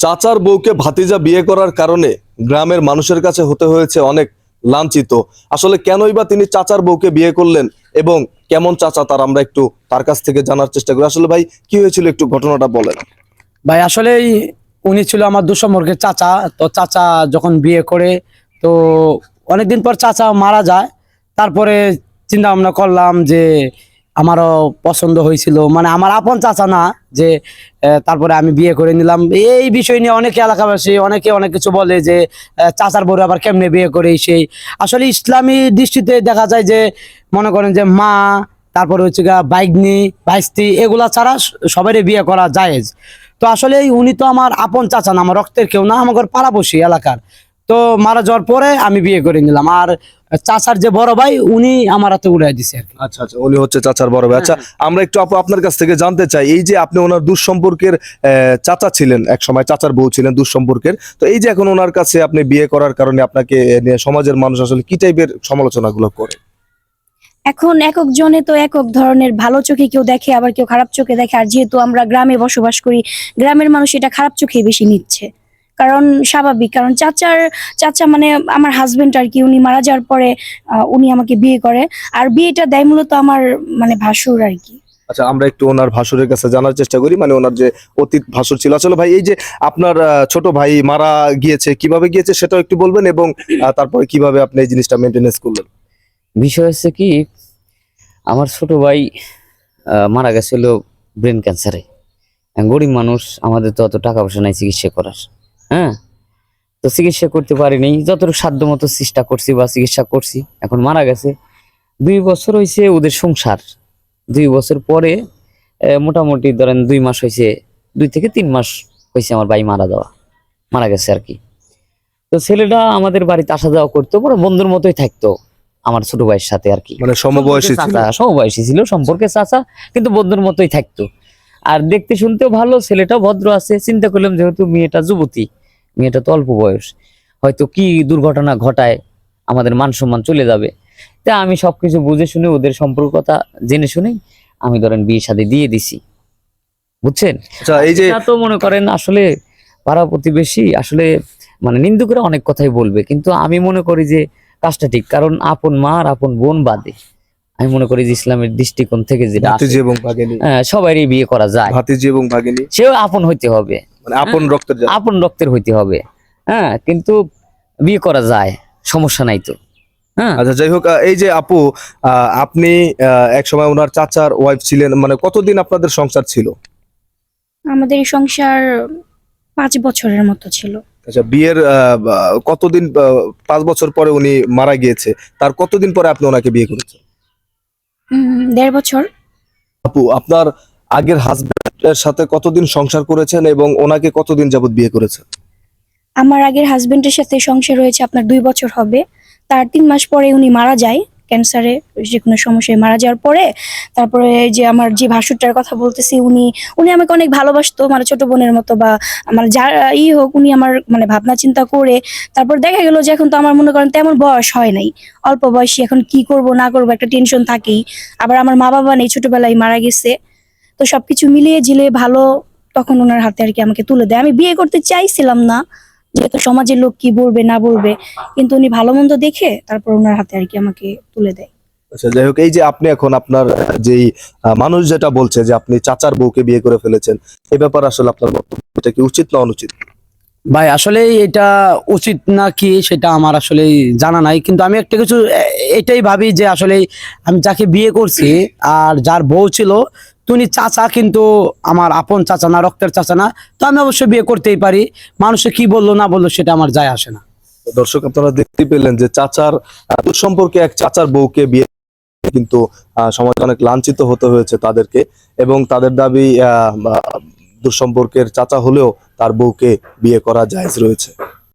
চাচার বউকে ভাতিজা বিয়ে করার কারণে গ্রামের মানুষের কাছে হতে হয়েছে অনেক লাঞ্ছিত। আসলে কেনই বা তিনি চাচার বউকে বিয়ে করলেন এবং কেমন চাচা তার আমরা একটু তার কাছ থেকে জানার চেষ্টা করি। আসলে ভাই, কি হয়েছিল একটু ঘটনাটা বলেন। ভাই, আসলে উনি ছিল আমার দুঃসম্পর্কের চাচা। তো চাচা যখন বিয়ে করে, তো অনেকদিন পর চাচা মারা যায়। তারপরে চিন্তা ভাবনা করলাম যে আমারও পছন্দ হয়েছিল। মানে আমার আপন চাচা না, যে তারপরে আমি বিয়ে করে নিলাম। এই বিষয় নিয়ে অনেকে এলাকাবাসী, অনেকে অনেক কিছু বলে যে চাচার বউ আবার কেমনে বিয়ে করে সেই। আসলে ইসলামী দৃষ্টিতে দেখা যায় যে, মনে করেন যে, মা, তারপরে হচ্ছে গা বাইগনি বাইস্তি এগুলা ছাড়া সবারই বিয়ে করা জায়েজ। তো আসলে উনি তো আমার আপন চাচা না, আমার রক্তের কেউ না আমার পাড়াবসী এলাকার। তো মারা যাওয়ার পরে আমি বিয়ে করে নিলাম। আর চাচার যে বড় ভাই উনি আমার হাতে উড়াই দিছে আর আচ্ছা আচ্ছা উনি হচ্ছে চাচার বড় ভাই। আচ্ছা আমরা একটু আপু আপনার কাছ থেকে জানতে চাই এই যে আপনি ওনার দুঃসম্পর্কের আহ, চাচা ছিলেন এক সময় চাচার বউ ছিলেন দুঃসম্পর্কের তো এই যে এখন ওনার কাছে আপনি বিয়ে করার কারণে আপনাকে নিয়ে সমাজের মানুষ আসলে কি টাইপের সমালোচনাগুলো করে? এখন একক জনে তো একক ধরনের ভালো চোখে কেউ দেখে আবার কেউ খারাপ চোখে দেখে। আর যেহেতু আমরা গ্রামে বসবাস করি গ্রামের মানুষ এটা খারাপ চোখে বেশি নিচ্ছে। কারণ স্বাভাবিক কারণ চাচার চাচা মানে আমার হাজবেন্ড আর কি উনি মারা যাওয়ার পরে উনি আমাকে বিয়ে করে। আর বিয়েটা দেয় মূলত আমার মানে ভাসুর আর কি। আচ্ছা আমরা একটু ওনার ভাসুরের কাছে জানার চেষ্টা করি মানে ওনার যে অতীত ভাসুর ছিল। আসলে ভাই এই যে আপনার ছোট ভাই মারা গিয়েছে কীভাবে গিয়েছে সেটাও একটু বলবেন এবং তারপরে কীভাবে আপনি এই জিনিসটা মেনটেনেন্স করলেন? বিষয় হচ্ছে কি আমার ছোট ভাই আহ, মারা গেছিল ব্রেন ক্যান্সারে গরিব মানুষ আমাদের তো অত টাকা পয়সা নাই চিকিৎসা করার। হ্যাঁ? তো চিকিৎসা করতে পারিনি যতটুকু সাধ্য মতো চেষ্টা করছি বা চিকিৎসা করছি এখন মারা গেছে। দুই বছর হয়েছে ওদের সংসার। দুই বছর পরে মোটামুটি ধরেন দুই মাস হয়েছে দুই থেকে তিন মাস হয়েছে আমার ভাই মারা যাওয়া মারা গেছে আর কি। তো ছেলেটা আমাদের বাড়িতে আসা যাওয়া করতো পুরো বন্ধুর মতোই থাকতো আমার ছোট ভাইয়ের সাথে আর কি। মানে সমবয়সী সমবয়সী ছিল সম্পর্কে চাচা কিন্তু বন্ধুর মতোই থাকতো। আর দেখতে শুনতেও ভালো ছেলেটা ভদ্র আছে চিন্তা করলাম যেহেতু মেয়েটা যুবতী। মেয়েটা তো অল্প বয়স। হয়তো কি দুর্ঘটনা ঘটায় আমাদের মান সম্মান চলে যাবে। তা আমি সবকিছু বুঝে শুনে ওদের সম্পর্ক কথা জেনে শুনে আমি ধরেন বিয়ে শাদী দিয়ে দিছি। বুঝছেন? আচ্ছা এই যে তো মনে করেন আসলে পাড়া প্রতিবেশী আসলে মানে নিন্দুকরা অনেক কথাই বলবে। কিন্তু আমি মনে করি যে কাজটা ঠিক কারণ আপন মা আর আপন বোন বাদে। আমি মনে করি যে ইসলামের দৃষ্টিকোণ থেকে যেটা হ্যাঁ, সবারই বিয়ে করা যায়। সেও আপন হইতে হবে। আপন রক্তের আপন রক্তের হইতে হবে। হ্যাঁ কিন্তু বিয়ে করা যায় সমস্যা নাই তো। হ্যাঁ। আচ্ছা যাই হোক এই যে আপু আহ, আপনি এক সময় ওনার চাচার ওয়াইফ ছিলেন মানে কতদিন আপনাদের সংসার ছিল? আমাদের এই সংসার পাঁচ বছরের মতো ছিল। আচ্ছা বিয়ের আহ, কতদিন আহ, পাঁচ বছর পরে উনি মারা গিয়েছে তার কতদিন পরে আপনি ওনাকে বিয়ে করেছেন? দেড় বছর। আপু আপনার আগের হাজবেন্ডের সাথে কতদিন সংসার করেছেন এবং ওনাকে কতদিন যাবত বিয়ে করেছেন? আমার আগের হাজবেন্ডের সাথে সংসার হয়েছে আপনার দুই বছর হবে। তার তিন মাস পরে উনি মারা যায়, ক্যান্সারে যে কোনো সমস্যায় মারা যাওয়ার পরে। তারপরে যে আমার যে ভাসুরটার কথা বলতেছি, উনি উনি আমাকে অনেক ভালোবাসতো মানে ছোট বোনের মতো বা আমার যা ই হোক, উনি আমার মানে ভাবনা চিন্তা করে। তারপর দেখা গেল যে এখন তো আমার মনে করেন তেমন বয়স হয় নাই। অল্প বয়সী, এখন কি করব না করব একটা টেনশন থাকেই। আবার আমার মা বাবা নেই, ছোটবেলায় মারা গেছে। তো সবকিছু মিলিয়ে ঝিলে ভালো তখন ওনার হাতে আর কি আমাকে তুলে দেয়। আমি বিয়ে করতে চাইছিলাম না যেহেতু সমাজের লোক কি বলবে না বলবে কিন্তু উনি ভালো মন্দ দেখে তারপর ওনার হাতে আর কি আমাকে তুলে দেয়। আচ্ছা যাই হোক এই যে আপনি এখন আপনার যেই মানুষ যেটা বলছে যে আপনি চাচার বউকে বিয়ে করে ফেলেছেন এ ব্যাপারে আসলে আপনার বক্তব্য এটা কি উচিত না অনুচিত? ভাই আসলে এটা উচিত না কি সেটা আমার আসলে জানা নাই কিন্তু আমি একটা কিছু এটাই ভাবি যে আসলে আমি যাকে বিয়ে করছি আর যার বউ ছিল তুমি চাচা কিন্তু আমার আপন চাচা না রক্তের চাচা না তো আমি অবশ্যই বিয়ে করতেই পারি। মানুষে কি বলল না বলল সেটা আমার যায় আসে না। দর্শক আপনারা দেখতে পেলেন যে চাচার সম্পর্কে এক চাচার বউকে বিয়ে কিন্তু সমাজে অনেক লাঞ্ছিত হতে হয়েছে তাদেরকে এবং তাদের দাবি আহ, দুঃসম্পর্কের চাচা হলেও তার বউকে বিয়ে করা জায়েজ রয়েছে।